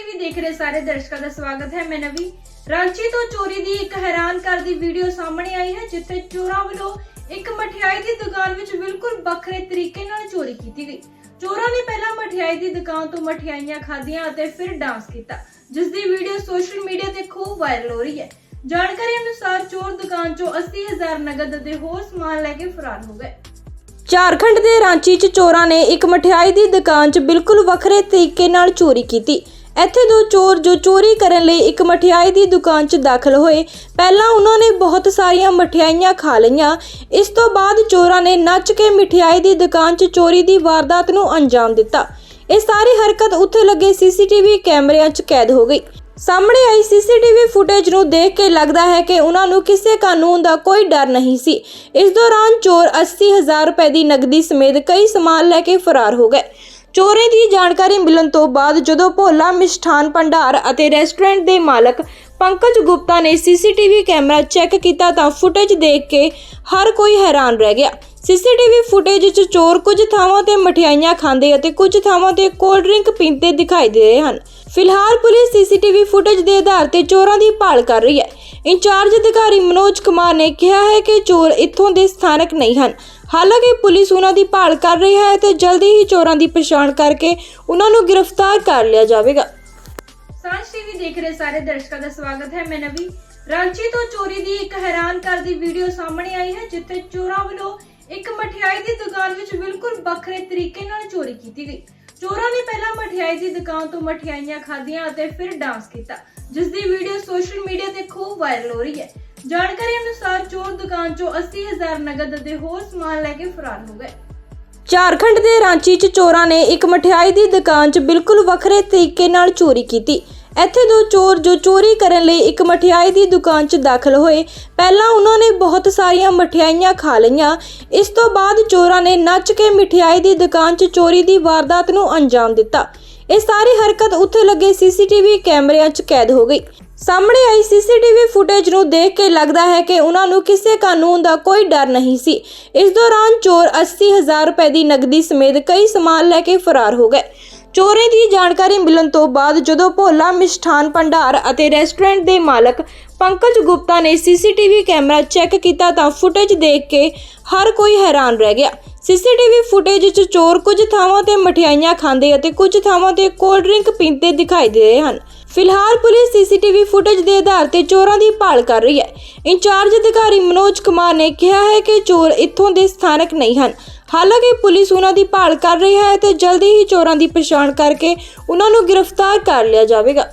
TV ਦੇਖ ਰਹੇ ਸਾਰੇ ਦਰਸ਼ਕਾਂ ਦਾ ਸਵਾਗਤ ਹੈ। ਮੈਂ ਨਵੀ ਰਾਂਚੀ ਤੋਂ ਚੋਰੀ ਦੀ ਇੱਕ ਹੈਰਾਨ ਕਰ ਵੀਡੀਓ ਸਾਹਮਣੇ ਆਈ ਹੈ, ਜਿੱਥੇ ਚੋਰਾਂ ਵੱਲੋਂ ਇੱਕ ਮਠਿਆਈ ਦੀ ਦੁਕਾਨ ਵਿੱਚ ਬਿਲਕੁਲ ਵੱਖਰੇ ਤਰੀਕੇ ਨਾਲ ਚੋਰੀ ਕੀਤੀ ਗਈ। ਚੋਰਾਂ ਨੇ ਪਹਿਲਾਂ ਮਠਿਆਈ ਦੀ ਦੁਕਾਨ ਤੋਂ ਮਠਿਆਈਆਂ ਖਾਧੀਆਂ ਅਤੇ ਫਿਰ ਡਾਂਸ ਕੀਤਾ ਜਿਸ ਦੀ ਵੀਡੀਓ ਸੋਸ਼ਲ ਮੀਡੀਆ ਤੇ ਖੂਬ ਵਾਇਰਲ ਹੋ ਰਹੀ ਹੈ। ਜਾਣਕਾਰੀ ਅਨੁਸਾਰ ਚੋਰ ਦੁਕਾਨ ਚੋਂ 80000 ਨਗਦ ਅਤੇ ਹੋਰ ਸਮਾਨ ਲੈ ਕੇ ਫਰਾਰ ਹੋ ਗਏ। ਝਾਰਖੰਡ ਦੇ ਰਾਂਚੀ 'ਚ ਚੋਰਾਂ ਨੇ ਇੱਕ ਮਠਿਆਈ ਦੀ ਦੁਕਾਨ 'ਚ ਬਿਲਕੁਲ ਵੱਖਰੇ ਤਰੀਕੇ ਨਾਲ ਚੋਰੀ ਕੀਤੀ। ਇੱਥੇ ਦੋ ਚੋਰ ਜੋ ਚੋਰੀ ਕਰਨ ਲਈ ਇੱਕ ਮਠਿਆਈ ਦੀ ਦੁਕਾਨ 'ਚ ਦਾਖਲ ਹੋਏ। ਪਹਿਲਾਂ ਉਹਨਾਂ ਨੇ ਬਹੁਤ ਸਾਰੀਆਂ ਮਠਿਆਈਆਂ ਖਾ ਲਈਆਂ। ਇਸ ਤੋਂ ਬਾਅਦ ਚੋਰਾਂ ਨੇ ਨੱਚ ਕੇ ਮਠਿਆਈ ਦੀ ਦੁਕਾਨ 'ਚ ਚੋਰੀ ਦੀ ਵਾਰਦਾਤ ਨੂੰ ਅੰਜਾਮ ਦਿੱਤਾ। ਇਹ ਸਾਰੀ ਹਰਕਤ ਉੱਥੇ ਲੱਗੇ ਸੀਸੀਟੀਵੀ ਕੈਮਰਿਆਂ 'ਚ ਕੈਦ ਹੋ ਗਈ। ਸਾਹਮਣੇ ਆਈ ਸੀਸੀਟੀਵੀ ਫੁਟੇਜ ਨੂੰ ਦੇਖ ਕੇ ਲੱਗਦਾ ਹੈ ਕਿ ਉਹਨਾਂ ਨੂੰ ਕਿਸੇ ਕਾਨੂੰਨ ਦਾ ਕੋਈ ਡਰ ਨਹੀਂ ਸੀ। ਇਸ ਦੌਰਾਨ ਚੋਰ 80000 ਰੁਪਏ ਦੀ ਨਕਦੀ ਸਮੇਤ ਕਈ ਸਮਾਨ ਲੈ ਕੇ ਫਰਾਰ ਹੋ ਗਏ। ਚੋਰੀ ਦੀ ਜਾਣਕਾਰੀ ਮਿਲਣ ਤੋਂ ਬਾਅਦ ਜਦੋਂ ਭੋਲਾ ਮਿਸ਼ਠਾਨ ਭੰਡਾਰ ਅਤੇ ਰੈਸਟੋਰੈਂਟ ਦੇ ਮਾਲਕ ਪੰਕਜ ਗੁਪਤਾ ਨੇ ਸੀਸੀਟੀਵੀ ਕੈਮਰਾ ਚੈੱਕ ਕੀਤਾ ਤਾਂ ਫੁਟੇਜ ਦੇਖ ਕੇ ਹਰ ਕੋਈ ਹੈਰਾਨ ਰਹਿ ਗਿਆ। ਸੀਸੀਟੀਵੀ ਫੁਟੇਜ 'ਚ ਚੋਰ ਕੁਝ ਥਾਵਾਂ ਤੇ ਮਠਿਆਈਆਂ ਖਾਂਦੇ ਅਤੇ ਕੁਝ ਥਾਵਾਂ ਤੇ ਕੋਲਡ ਡਰਿੰਕ ਪੀਂਦੇ ਦਿਖਾਈ ਦੇ ਰਹੇ ਹਨ। ਫਿਲਹਾਲ ਪੁਲਿਸ ਸੀਸੀਟੀਵੀ ਫੁਟੇਜ ਦੇ ਆਧਾਰ ਤੇ ਚੋਰਾਂ ਦੀ ਭਾਲ ਕਰ ਰਹੀ ਹੈ। ਇੰਚਾਰਜ ਅਧਿਕਾਰੀ ਮਨੋਜ ਕੁਮਾਰ ਨੇ ਕਿਹਾ ਹੈ ਕਿ ਚੋਰ ਇੱਥੋਂ ਦੇ ਸਥਾਨਕ ਨਹੀਂ ਹਨ। ਹਾਲਾਂਕਿ ਪੁਲਿਸ ਉਹਨਾਂ ਦੀ ਭਾਲ ਕਰ ਰਹੀ ਹੈ ਤੇ ਜਲਦੀ ਹੀ ਚੋਰਾਂ ਦੀ ਪਛਾਣ ਕਰਕੇ ਉਹਨਾਂ ਨੂੰ ਗ੍ਰਿਫਤਾਰ ਕਰ ਲਿਆ ਜਾਵੇਗਾ। ਸਾਂਝ ਟੀਵੀ ਦੇਖ ਰਹੇ ਸਾਰੇ ਦਰਸ਼ਕਾਂ ਦਾ ਸਵਾਗਤ ਹੈ। ਮੈਂ ਨਵੀ। ਰਾਂਚੀ ਤੋਂ ਚੋਰੀ ਦੀ ਇੱਕ ਹੈਰਾਨ ਕਰ ਦੀ ਵੀਡੀਓ ਸਾਹਮਣੇ ਆਈ ਹੈ, ਜਿੱਥੇ ਚੋਰਾਂ ਵੱਲੋਂ ਇੱਕ ਮਠਿਆਈ ਦੀ ਦੁਕਾਨ ਵਿੱਚ ਬਿਲਕੁਲ ਵੱਖਰੇ ਤਰੀਕੇ ਨਾਲ ਚੋਰੀ ਕੀਤੀ ਗਈ। ਚੋਰਾਂ ਨੇ ਪਹਿਲਾਂ ਮਠਿਆਈ ਦੀ ਦੁਕਾਨ ਤੋਂ ਮਠਿਆਈਆਂ ਖਾਧੀਆਂ ਅਤੇ ਫਿਰ ਡਾਂਸ ਕੀਤਾ ਜਿਸ ਦੀ ਵੀਡੀਓ ਸੋਸ਼ਲ ਮੀਡੀਆ ਤੇ ਖੂਬ ਵਾਇਰਲ ਹੋ ਰਹੀ ਹੈ। ਜਾਣਕਾਰੀ ਅਨੁਸਾਰ ਚੋਰ ਦੁਕਾਨ ਚੋਂ 80000 ਨਗਦ ਅਤੇ ਹੋਰ ਸਮਾਨ ਲੈ ਕੇ ਫਰਾਰ ਹੋ ਗਏ। ਝਾਰਖੰਡ ਦੇ ਰਾਂਚੀ 'ਚ ਚੋਰਾਂ ਨੇ ਇੱਕ ਮਠਿਆਈ ਦੀ ਦੁਕਾਨ 'ਚ ਬਿਲਕੁਲ ਵੱਖਰੇ ਤਰੀਕੇ ਨਾਲ ਚੋਰੀ ਕੀਤੀ। ਇੱਥੇ ਦੋ ਚੋਰ ਜੋ ਚੋਰੀ ਕਰਨ ਲਈ ਇੱਕ ਮਠਿਆਈ ਦੀ ਦੁਕਾਨ 'ਚ ਦਾਖਲ ਹੋਏ। ਪਹਿਲਾਂ ਉਹਨਾਂ ਨੇ ਬਹੁਤ ਸਾਰੀਆਂ ਮਠਿਆਈਆਂ ਖਾ ਲਈਆਂ। ਇਸ ਤੋਂ ਬਾਅਦ ਚੋਰਾਂ ਨੇ ਨੱਚ ਕੇ ਮਠਿਆਈ ਦੀ ਦੁਕਾਨ 'ਚ ਚੋਰੀ ਦੀ ਵਾਰਦਾਤ ਨੂੰ ਅੰਜਾਮ ਦਿੱਤਾ। ਇਹ ਸਾਰੀ ਹਰਕਤ ਉੱਥੇ ਲੱਗੇ ਸੀਸੀਟੀਵੀ ਕੈਮਰਿਆਂ 'ਚ ਕੈਦ ਹੋ ਗਈ। ਸਾਹਮਣੇ ਆਈ ਸੀਸੀਟੀਵੀ ਫੁਟੇਜ ਨੂੰ ਦੇਖ ਕੇ ਲੱਗਦਾ ਹੈ ਕਿ ਉਹਨਾਂ ਨੂੰ ਕਿਸੇ ਕਾਨੂੰਨ ਦਾ ਕੋਈ ਡਰ ਨਹੀਂ ਸੀ। ਇਸ ਦੌਰਾਨ ਚੋਰ 80000 ਰੁਪਏ ਦੀ ਨਕਦੀ ਸਮੇਤ ਕਈ ਸਮਾਨ ਲੈ ਕੇ ਫਰਾਰ ਹੋ ਗਏ। ਚੋਰੀ ਦੀ ਜਾਣਕਾਰੀ ਮਿਲਣ ਤੋਂ ਬਾਅਦ ਜਦੋਂ ਭੋਲਾ ਮਿਸ਼ਠਾਨ ਭੰਡਾਰ ਅਤੇ ਰੈਸਟੋਰੈਂਟ ਦੇ ਮਾਲਕ ਪੰਕਜ ਗੁਪਤਾ ਨੇ ਸੀਸੀਟੀਵੀ ਕੈਮਰਾ ਚੈੱਕ ਕੀਤਾ ਤਾਂ ਫੁਟੇਜ ਦੇਖ ਕੇ ਹਰ ਕੋਈ ਹੈਰਾਨ ਰਹਿ ਗਿਆ। ਸੀਸੀਟੀਵੀ ਫੁਟੇਜ 'ਚ ਚੋਰ ਕੁਝ ਥਾਵਾਂ ਤੇ ਮਠਿਆਈਆਂ ਖਾਂਦੇ ਅਤੇ ਕੁਝ ਥਾਵਾਂ ਤੇ ਕੋਲਡ ਡਰਿੰਕ ਪੀਂਦੇ ਦਿਖਾਈ ਦੇ ਰਹੇ ਹਨ। ਫਿਲਹਾਲ ਪੁਲਿਸ ਸੀਸੀਟੀਵੀ ਫੁਟੇਜ ਦੇ ਆਧਾਰ ਤੇ ਚੋਰਾਂ ਦੀ ਭਾਲ ਕਰ ਰਹੀ ਹੈ। ਇੰਚਾਰਜ ਅਧਿਕਾਰੀ ਮਨੋਜ ਕੁਮਾਰ ਨੇ ਕਿਹਾ ਹੈ ਕਿ ਚੋਰ ਇੱਥੋਂ ਦੇ ਸਥਾਨਕ ਨਹੀਂ ਹਨ। ਹਾਲਾਂਕਿ ਪੁਲਿਸ ਉਹਨਾਂ ਦੀ ਭਾਲ ਕਰ ਰਹੀ ਹੈ ਤੇ ਜਲਦੀ ਹੀ ਚੋਰਾਂ ਦੀ ਪਛਾਣ ਕਰਕੇ ਉਹਨਾਂ ਨੂੰ ਗ੍ਰਿਫਤਾਰ ਕਰ ਲਿਆ ਜਾਵੇਗਾ।